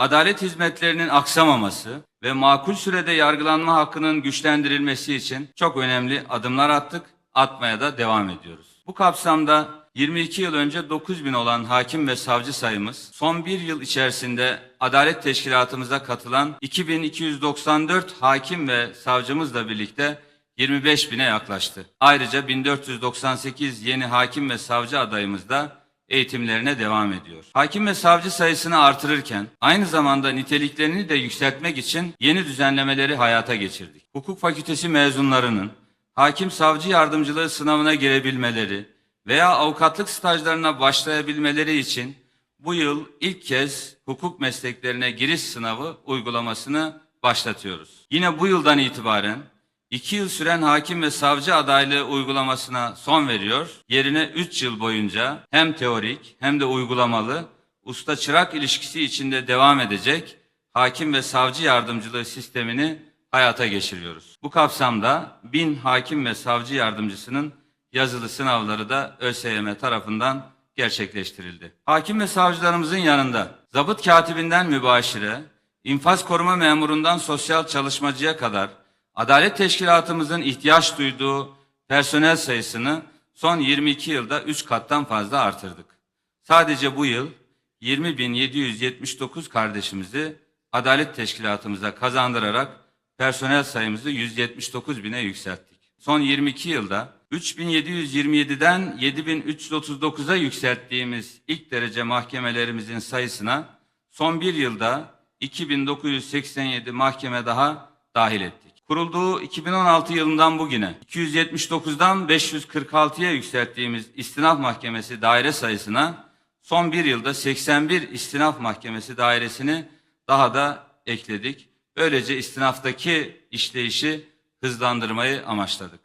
adalet hizmetlerinin aksamaması ve makul sürede yargılanma hakkının güçlendirilmesi için çok önemli adımlar attık, atmaya da devam ediyoruz. Bu kapsamda 22 yıl önce 9 bin olan hakim ve savcı sayımız, son bir yıl içerisinde adalet teşkilatımıza katılan 2294 hakim ve savcımızla birlikte 25 bine yaklaştı. Ayrıca 1498 yeni hakim ve savcı adayımız da eğitimlerine devam ediyor. Hakim ve savcı sayısını artırırken aynı zamanda niteliklerini de yükseltmek için yeni düzenlemeleri hayata geçirdik. Hukuk fakültesi mezunlarının hakim savcı yardımcılığı sınavına girebilmeleri veya avukatlık stajlarına başlayabilmeleri için bu yıl ilk kez hukuk mesleklerine giriş sınavı uygulamasını başlatıyoruz. Yine bu yıldan itibaren İki yıl süren hakim ve savcı adaylığı uygulamasına son veriyor. Yerine 3 yıl boyunca hem teorik hem de uygulamalı usta çırak ilişkisi içinde devam edecek hakim ve savcı yardımcılığı sistemini hayata geçiriyoruz. Bu kapsamda 1000 hakim ve savcı yardımcısının yazılı sınavları da ÖSYM tarafından gerçekleştirildi. Hakim ve savcılarımızın yanında zabıt katibinden mübaşire, infaz koruma memurundan sosyal çalışmacıya kadar Adalet Teşkilatımızın ihtiyaç duyduğu personel sayısını son 22 yılda 3 kattan fazla artırdık. Sadece bu yıl 20.779 kardeşimizi Adalet Teşkilatımıza kazandırarak personel sayımızı 179 bine yükselttik. Son 22 yılda 3727'den 7339'a yükselttiğimiz ilk derece mahkemelerimizin sayısına son bir yılda 2987 mahkeme daha dahil ettik. Kurulduğu 2016 yılından bugüne 279'dan 546'ya yükselttiğimiz istinaf mahkemesi daire sayısına son bir yılda 81 istinaf mahkemesi dairesini daha da ekledik. Böylece istinaftaki işleyişi hızlandırmayı amaçladık.